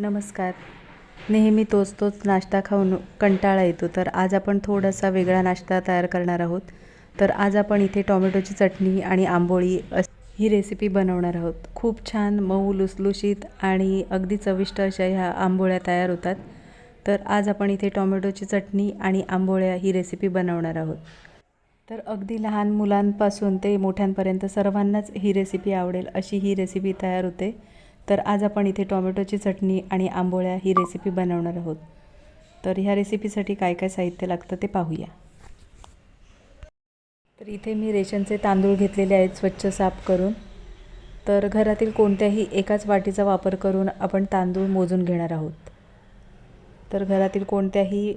नमस्कार. नेहमी तोच तोच नाश्ता खाऊन कंटाळा येतो. तर आज आपण थोडासा वेगळा नाश्ता तयार करणार आहोत. तर आज आपण इथे टॉमॅटोची चटणी आणि आंबोळी अस- ही रेसिपी बनवणार आहोत. खूप छान मऊ लुसलुशीत आणि अगदी चविष्ट अशा ह्या आंबोळ्या तयार होतात. तर आज आपण इथे टॉमॅटोची चटणी आणि आंबोळ्या ही रेसिपी बनवणार आहोत. तर अगदी लहान मुलांपासून ते मोठ्यांपर्यंत सर्वांनाच ही रेसिपी आवडेल अशी ही रेसिपी तयार होते. तर आज आपण इथे टॉमॅटोची चटणी आणि आंबोळ्या ही रेसिपी बनवणार आहोत. तर ह्या रेसिपीसाठी काय काय साहित्य लागतं ते पाहूया. तर इथे मी रेशनचे तांदूळ घेतलेले आहेत स्वच्छ साफ करून. तर घरातील कोणत्याही एकाच वाटीचा वापर करून आपण तांदूळ मोजून घेणार आहोत. तर घरातील कोणत्याही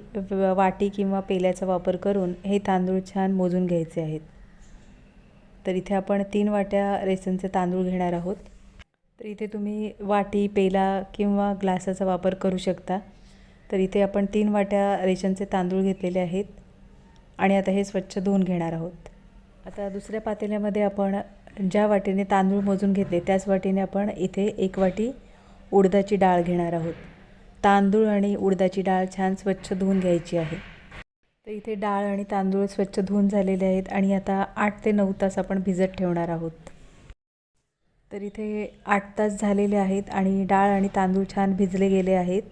वाटी किंवा पेल्याचा वापर करून हे तांदूळ छान मोजून घ्यायचे आहेत. तर इथे आपण तीन वाट्या रेशनचे तांदूळ घेणार आहोत. तर इथे तुम्ही वाटी पेला किंवा ग्लासाचा वापर करू शकता. तर इथे आपण तीन वाट्या रेशनचे तांदूळ घेतलेले आहेत आणि आता हे स्वच्छ धुवून घेणार आहोत. आता दुसऱ्या पातेल्यामध्ये आपण ज्या वाटीने तांदूळ मोजून घेतले त्याच वाटीने आपण इथे एक वाटी उडदाची डाळ घेणार आहोत. तांदूळ आणि उडदाची डाळ छान स्वच्छ धुवून घ्यायची आहे. तर इथे डाळ आणि तांदूळ स्वच्छ धुवून झालेले आहेत आणि आता आठ ते नऊ तास आपण भिजत ठेवणार आहोत. तर इथे आठ तास झालेले आहेत आणि डाळ आणि तांदूळ छान भिजले गेले आहेत.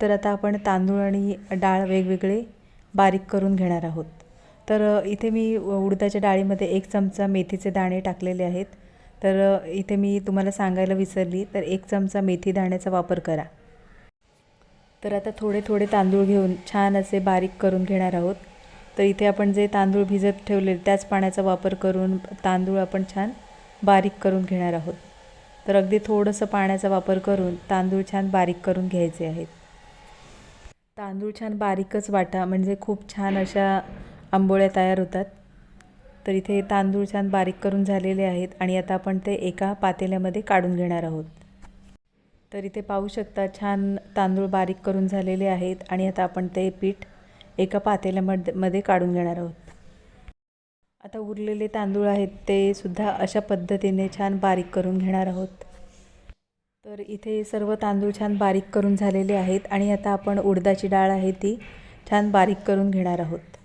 तर आता आपण तांदूळ आणि डाळ वेगवेगळे बारीक करून घेणार आहोत. तर इथे मी उडदाच्या डाळीमध्ये एक चमचा मेथीचे दाणे टाकलेले आहेत. तर इथे मी तुम्हाला सांगायला विसरली तर एक चमचा मेथी दाण्याचा वापर करा. तर आता थोडे थोडे तांदूळ घेऊन छान असे बारीक करून घेणार आहोत. तर इथे आपण जे तांदूळ भिजत ठेवले त्याच पाण्याचा वापर करून तांदूळ आपण छान बारीक करून घेणार आहोत. तर अगदी थोडंसं पाण्याचा वापर करून तांदूळ छान बारीक करून घ्यायचे आहेत. तांदूळ छान बारीकच वाटा म्हणजे खूप छान अशा आंबोळ्या तयार होतात. तर इथे तांदूळ छान बारीक करून झालेले आहेत आणि आता आपण ते एका पातेल्यामध्ये काढून घेणार आहोत. तर इथे पाहू शकता छान तांदूळ बारीक करून झालेले आहेत आणि आता आपण ते पीठ एका पातेल्यामध्ये मध्ये काढून घेणार आहोत. आता उरलेले तांदूळ आहेत ते सुद्धा अशा पद्धतीने छान बारीक करून घेणार आहोत. तर इथे सर्व तांदूळ छान बारीक करून झालेले आहेत आणि आता आपण उडदाची डाळ आहे ती छान बारीक करून घेणार आहोत.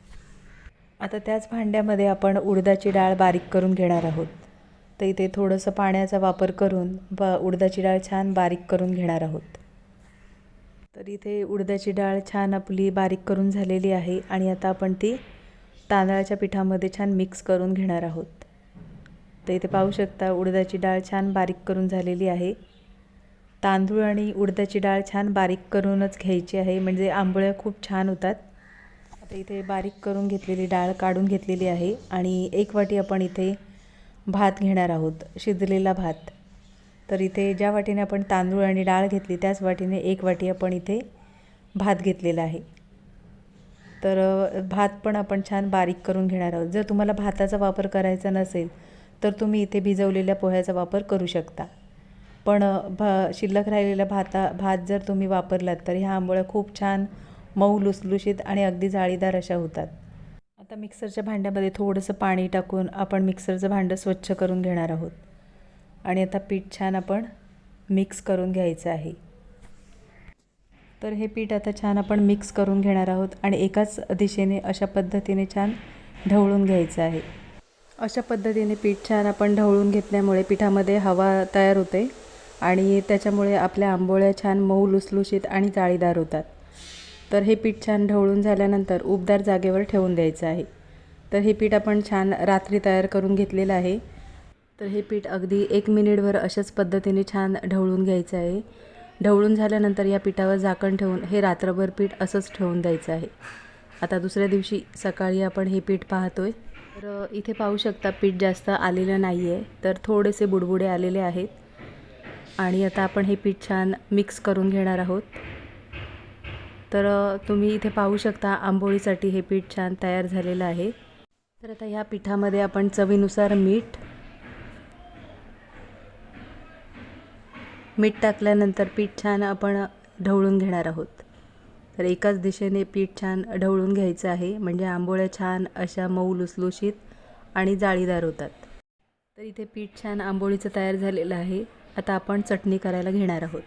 आता त्याच भांड्यामध्ये आपण उडदाची डाळ बारीक करून घेणार आहोत. तर इथे थोडंसं पाण्याचा वापर करून ब उडदाची डाळ छान बारीक करून घेणार आहोत. तर इथे उडदाची डाळ छान आपली बारीक करून झालेली आहे आणि आता आपण ती तांदळाच्या पिठामध्ये छान मिक्स करून घेणार आहोत. तर इथे पाहू शकता उडदाची डाळ छान बारीक करून झालेली आहे. तांदूळ आणि उडदाची डाळ छान बारीक करूनच घ्यायची आहे म्हणजे आंबोळ्या खूप छान होतात. आता इथे बारीक करून घेतलेली डाळ काढून घेतलेली आहे आणि एक वाटी आपण इथे भात घेणार आहोत शिजलेला भात. तर इथे ज्या वाटीने आपण तांदूळ आणि डाळ घेतली त्याच वाटीने एक वाटी आपण इथे भात घेतलेला आहे. तर भात पण आपण छान बारीक करून घेणार आहोत. जर तुम्हाला भाताचा वापर करायचा नसेल तर तुम्ही इथे भिजवलेल्या पोह्याचा वापर करू शकता. पण भ भा शिल्लक राहिलेला भाता भात जर तुम्ही वापरलात तर ह्या आंबोळ्या खूप छान मऊ लुसलुशीत आणि अगदी जाळीदार अशा होतात. आता मिक्सरच्या भांड्यामध्ये थोडंसं पाणी टाकून आपण मिक्सरचं भांडं स्वच्छ करून घेणार आहोत. आणि आता पीठ छान आपण मिक्स करून घ्यायचं आहे. तर हे पीठ आता छान आपण मिक्स करून घेणार आहोत आणि एकाच दिशेने अशा पद्धतीने छान ढवळून घ्यायचं आहे. अशा पद्धतीने पीठ छान आपण ढवळून घेतल्यामुळे पिठामध्ये हवा तयार होते आणि त्याच्यामुळे आपल्या आंबोळ्या छान मऊ लुसलुशीत आणि जाळीदार होतात. तर हे पीठ छान ढवळून झाल्यानंतर उबदार जागेवर ठेवून द्यायचं आहे. तर हे पीठ आपण छान रात्री तयार करून घेतलेलं आहे. तर हे पीठ अगदी एक मिनिटभर अशाच पद्धतीने छान ढवळून घ्यायचं आहे. ढवळून झाल्यानंतर या पिठावर झाकण ठेवून हे रात्रभर पीठ असंच ठेवून द्यायचं आहे. आता दुसऱ्या दिवशी सकाळी आपण हे पीठ पाहतोय. तर इथे पाहू शकता पीठ जास्त आलेलं नाही आहे तर थोडेसे बुडबुडे आलेले आहेत. आणि आता आपण हे पीठ छान मिक्स करून घेणार आहोत. तर तुम्ही इथे पाहू शकता आंबोळीसाठी हे पीठ छान तयार झालेलं आहे. तर आता ह्या पिठामध्ये आपण चवीनुसार मीठ मीठ टाकल्यानंतर पीठ छान आपण ढवळून घेणार आहोत. तर एकाच दिशेने पीठ छान ढवळून घ्यायचं आहे. म्हणजे आंबोळ्या छान अशा मऊ लुसलुशीत आणि जाळीदार होतात. तर इथे पीठ छान आंबोळीचं तयार झालेलं आहे. आता आपण चटणी करायला घेणार आहोत.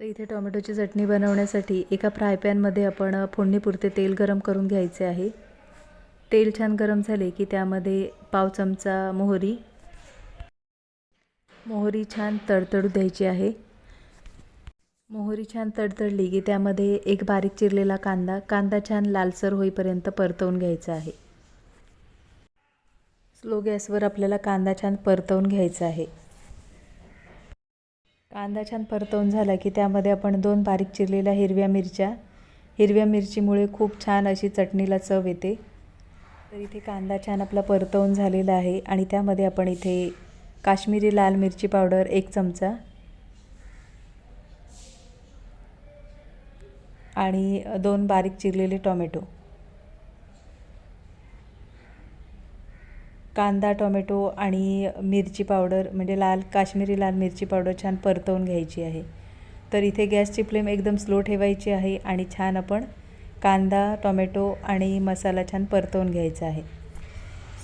तर इथे टोमॅटोची चटणी बनवण्यासाठी एका फ्रायपॅनमध्ये आपण फोडणीपुरते तेल गरम करून घ्यायचे आहे. तेल छान गरम झाले की त्यामध्ये पाव चमचा मोहरी मोहरी छान तडतडू द्यायची आहे. मोहरी छान तडतडली की त्यामध्ये एक बारीक चिरलेला कांदा कांदा छान लालसर होईपर्यंत परतवून घ्यायचा आहे. स्लो गॅसवर आपल्याला कांदा छान परतवून घ्यायचा आहे. कांदा छान परतवून झाला की त्यामध्ये आपण दोन बारीक चिरलेल्या हिरव्या मिरच्या हिरव्या मिरचीमुळे खूप छान अशी चटणीला चव येते. तर इथे कांदा छान आपला परतवून झालेला आहे आणि त्यामध्ये आपण इथे काश्मीरी लाल मिरची पावडर एक चमचा. आणि दोन बारीक चिरलेले टोमॅटो. कांदा टोमॅटो आणि मिरची पावडर म्हणजे लाल काश्मीरी लाल मिरची पावडर छान परतवून घ्यायची आहे. तर इथे गॅसची फ्लेम एकदम स्लो ठेवायची आहे आणि छान आपण कांदा टोमॅटो आणि मसाला छान परतवून घ्यायचा आहे.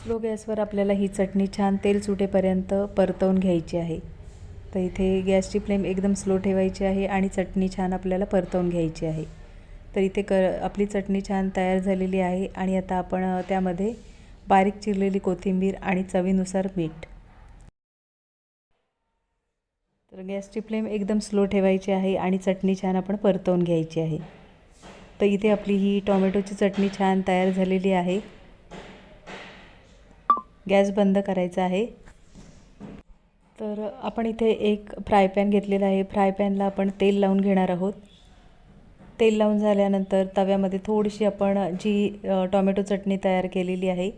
स्लो गॅसवर आपल्याला ही चटणी छान तेल सुटेपर्यंत परतवून घ्यायची आहे. तर इथे गॅसची फ्लेम एकदम स्लो ठेवायची आहे आणि चटणी छान आपल्याला परतवून घ्यायची आहे. तर इथे क आपली चटणी छान तयार झालेली आहे आणि आता आपण त्यामध्ये बारीक चिरलेली कोथिंबीर आणि चवीनुसार मीठ. तर गॅसची फ्लेम एकदम स्लो ठेवायची आहे आणि चटणी छान आपण परतवून घ्यायची आहे. तर इथे आपली ही टॉमॅटोची चटणी छान तयार झालेली आहे. गॅस बंद करायचा आहे. तर आपण इथे एक फ्राय पॅन घेतलेला आहे. फ्राय पॅनला आपण तेल लावून घेणार आहोत. तेल लावून झाल्यानंतर तव्यामध्ये थोडीशी आपण जी टॉमॅटो चटणी तयार केलेली आहे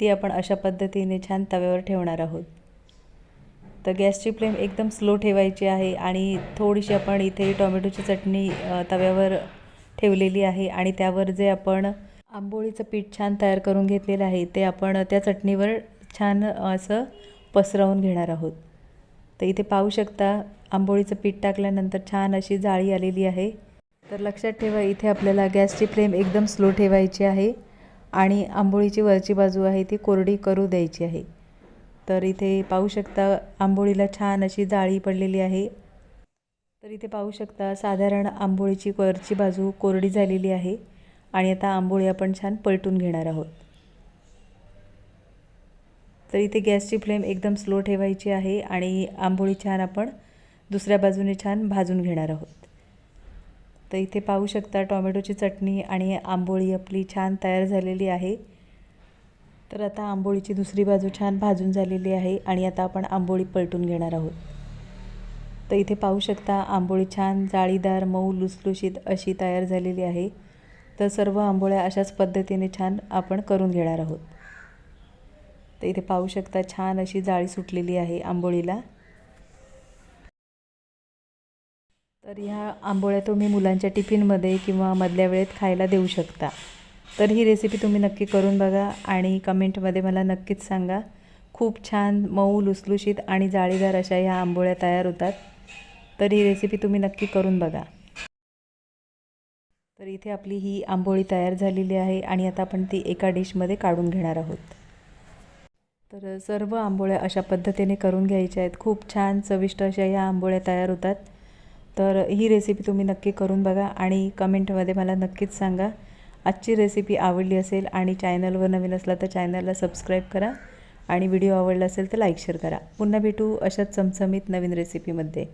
ती आपण अशा पद्धतीने छान तव्यावर ठेवणार आहोत. तर गॅसची फ्लेम एकदम स्लो ठेवायची आहे आणि थोडीशी आपण इथे टॉमॅटोची चटणी तव्यावर ठेवलेली आहे आणि त्यावर जे आपण आंबोळीचं पीठ छान तयार करून घेतलेलं आहे. ते आपण त्या चटणीवर छान असं पसरवून घेणार आहोत. तर इथे पाहू शकता आंबोळीचं पीठ टाकल्यानंतर छान अशी जाळी आलेली आहे. तर लक्षात ठेवा इथे आपल्याला गॅसची फ्लेम एकदम स्लो ठेवायची आहे आणि आंबोळीची वरची बाजू आहे ती कोरडी करू द्यायची आहे. तर इथे पाहू शकता आंबोळीला छान अशी जाळी पडलेली आहे. तर इथे पाहू शकता साधारण आंबोळीची वरची बाजू कोरडी झालेली आहे. आणि आता आंबोळी आपण छान पलटून घेणार आहोत. तर इथे गॅसची फ्लेम एकदम स्लो ठेवायची आहे आणि आंबोळी छान आपण दुसऱ्या बाजूने छान भाजून घेणार आहोत. तर इथे पाहू शकता टॉमॅटोची चटणी आणि आंबोळी आपली छान तयार झालेली आहे. तर आता आंबोळीची दुसरी बाजू छान भाजून झालेली आहे आणि आता आपण आंबोळी पलटून घेणार आहोत. तर इथे पाहू शकता आंबोळी छान जाळीदार मऊ लुसलुशीत अशी तयार झालेली आहे. तर सर्व आंबोळ्या अशाच पद्धतीने छान आपण करून घेणार आहोत. तर इथे पाहू शकता छान अशी जाळी सुटलेली आहे आंबोळीला. तर ह्या आंबोळ्या तुम्ही मुलांच्या टिफिनमध्ये किंवा मधल्या वेळेत खायला देऊ शकता. तर ही रेसिपी तुम्ही नक्की करून बघा आणि कमेंटमध्ये मला नक्कीच सांगा. खूप छान मऊ लुसलुशीत आणि जाळीदार अशा ह्या आंबोळ्या तयार होतात. तर ही रेसिपी तुम्ही नक्की करून बघा. तर इथे आपली ही आंबोळी तयार झालेली आहे आणि आता आपण ती एका डिशमध्ये काढून घेणार आहोत. तर सर्व आंबोळ्या अशा पद्धतीने करून घ्यायच्या आहेत. खूप छान चविष्ट अशा ह्या आंबोळ्या तयार होतात. तर ही रेसिपी तुम्ही नक्की करून बघा आणि कमेंटमध्ये मला नक्कीच सांगा. आजची रेसिपी आवडली असेल आणि चॅनलवर नवीन असला तर चॅनलला सबस्क्राईब करा आणि व्हिडिओ आवडला असेल तर लाईक शेअर करा. पुन्हा भेटू अशाच चमचमीत नवीन रेसिपीमध्ये